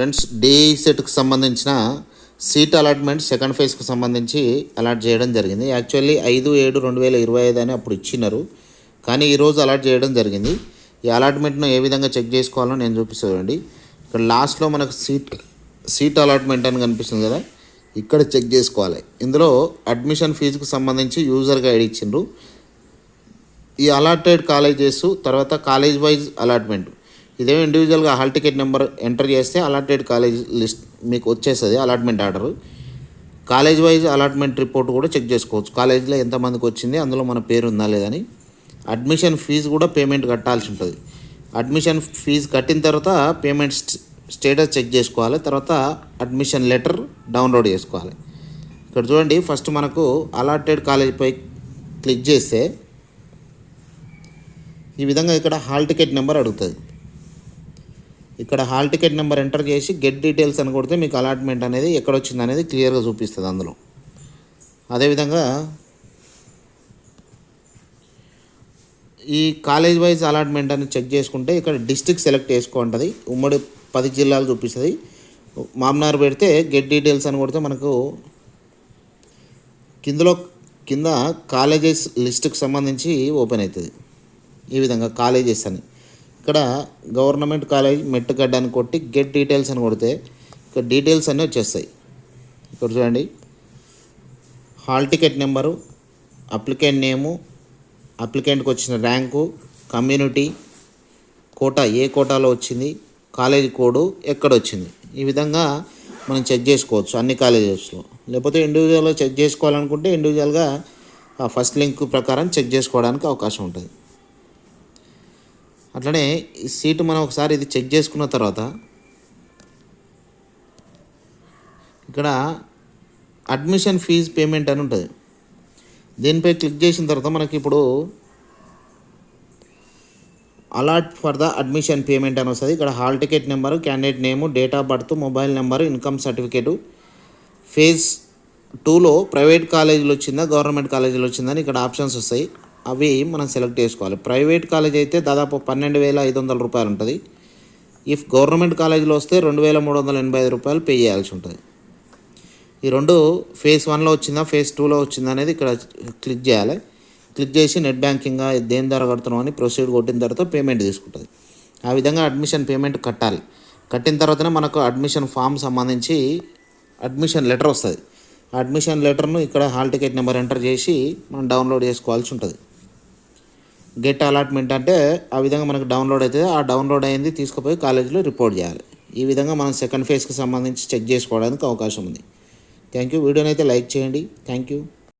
Friends day సెట్కి సంబంధించిన seat allotment second ఫేజ్కి సంబంధించి అలాట్ చేయడం జరిగింది. యాక్చువల్లీ ఐదు ఏడు రెండు వేల ఇరవై ఐదు అని అప్పుడు ఇచ్చినారు కానీ ఈరోజు అలాట్ చేయడం జరిగింది. ఈ అలాట్మెంట్ను ఏ విధంగా చెక్ చేసుకోవాలో నేను చూపిస్తానండి. ఇక్కడ లాస్ట్లో మనకు సీట్ సీట్ అలాట్మెంట్ అని కనిపిస్తుంది కదా ఇక్కడ చెక్ చేసుకోవాలి. ఇందులో అడ్మిషన్ ఫీజుకు సంబంధించి యూజర్ గైడ్ ఇచ్చిండ్రు. ఈ అలాటెడ్ కాలేజెస్ తర్వాత కాలేజ్ వైజ్ అలాట్మెంట్. ఇదే ఇండివిజువల్గా హాల్ టికెట్ నెంబర్ ఎంటర్ చేస్తే అలాటెడ్ కాలేజ్ లిస్ట్ మీకు వచ్చేస్తుంది allotment order college wise allotment report కూడా చెక్ చేసుకోవచ్చు. కాలేజీలో ఎంతమందికి వచ్చింది అందులో మన పేరు ఉందా లేదని అడ్మిషన్ ఫీజు కూడా పేమెంట్ కట్టాల్సి ఉంటుంది. అడ్మిషన్ ఫీజు కట్టిన తర్వాత పేమెంట్ స్టేటస్ చెక్ చేసుకోవాలి. తర్వాత అడ్మిషన్ లెటర్ డౌన్లోడ్ చేసుకోవాలి. ఇక్కడ చూడండి ఫస్ట్ మనకు అలాటెడ్ కాలేజీపై క్లిక్ చేస్తే ఈ విధంగా ఇక్కడ హాల్ టికెట్ నెంబర్ అడుగుతుంది. ఇక్కడ హాల్ టికెట్ నెంబర్ ఎంటర్ చేసి గెట్ డీటెయిల్స్ అని కొడితే మీకు అలాట్మెంట్ అనేది ఎక్కడ వచ్చింది అనేది క్లియర్గా చూపిస్తుంది అందులో. అదేవిధంగా ఈ కాలేజ్ వైజ్ అలాట్మెంట్ అని చెక్ చేసుకుంటే ఇక్కడ డిస్టిక్ సెలెక్ట్ చేసుకుంటుంది ఉమ్మడి పది జిల్లాలు చూపిస్తుంది. మామ్నార్ పెడితే గెట్ డీటెయిల్స్ అని కొడితే మనకు కిందలో కింద కాలేజెస్ లిస్ట్కి సంబంధించి ఓపెన్ అవుతుంది ఈ విధంగా కాలేజెస్ అని. ఇక్కడ గవర్నమెంట్ కాలేజ్ మెట్టుగడ్డ అని కొట్టి గెట్ డీటెయిల్స్ అని కొడితే ఇక్కడ డీటెయిల్స్ అన్నీ వచ్చేస్తాయి. ఇక్కడ చూడండి. Hall ticket number applicant name అప్లికెంట్కి వచ్చిన ర్యాంకు కమ్యూనిటీ కోటా ఏ కోటాలో వచ్చింది కాలేజ్ కోడు ఎక్కడ వచ్చింది. ఈ విధంగా మనం చెక్ చేసుకోవచ్చు అన్ని కాలేజెస్లో. లేకపోతే ఇండివిజువల్గా చెక్ చేసుకోవాలనుకుంటే ఇండివిజువల్గా ఆ ఫస్ట్ లింక్ ప్రకారం చెక్ చేసుకోవడానికి అవకాశం ఉంటుంది. అట్లనే ఈ సీటు మనం ఒకసారి ఇది చెక్ చేసుకున్న తర్వాత ఇక్కడ అడ్మిషన్ ఫీజ్ పేమెంట్ అని ఉంటుంది. దీనిపై క్లిక్ చేసిన తర్వాత మనకి ఇప్పుడు allot for the admission payment అని వస్తుంది. ఇక్కడ hall ticket number candidate name date of birth mobile number income certificate. Phase టూలో ప్రైవేట్ కాలేజీలో వచ్చిందా గవర్నమెంట్ కాలేజీలో వచ్చిందని ఇక్కడ ఆప్షన్స్ వస్తాయి. అవి మనం సెలెక్ట్ చేసుకోవాలి. ప్రైవేట్ కాలేజ్ అయితే దాదాపు పన్నెండు వేల ఐదు వందల రూపాయలు ఉంటుంది. ఇఫ్ గవర్నమెంట్ కాలేజీలో వస్తే రెండు వేల మూడు వందల ఎనభై ఐదు రూపాయలు పే చేయాల్సి ఉంటుంది. ఈ రెండు ఫేజ్ వన్లో వచ్చిందా ఫేజ్ టూలో వచ్చిందా అనేది ఇక్కడ క్లిక్ చేయాలి. క్లిక్ చేసి నెట్ బ్యాంకింగ్ దేని ద్వారా కడుతున్నాం అని ప్రొసీడ్ కొట్టిన తర్వాత పేమెంట్ తీసుకుంటుంది. ఆ విధంగా అడ్మిషన్ పేమెంట్ కట్టాలి. కట్టిన తర్వాతనే మనకు అడ్మిషన్ ఫామ్ సంబంధించి అడ్మిషన్ లెటర్ వస్తుంది. అడ్మిషన్ లెటర్ను ఇక్కడ హాల్ టికెట్ నెంబర్ ఎంటర్ చేసి మనం డౌన్లోడ్ చేసుకోవాల్సి ఉంటుంది. గెట్ అలాట్మెంట్ అంటే ఆ విధంగా మనకు డౌన్లోడ్ అవుతుంది. ఆ డౌన్లోడ్ అయింది తీసుకుపోయి కాలేజీలో రిపోర్ట్ చేయాలి. ఈ విధంగా మనం సెకండ్ ఫేజ్కి సంబంధించి చెక్ చేసుకోవడానికి అవకాశం ఉంది. Thank you. వీడియోనైతే అయితే లైక్ చేయండి. Thank you.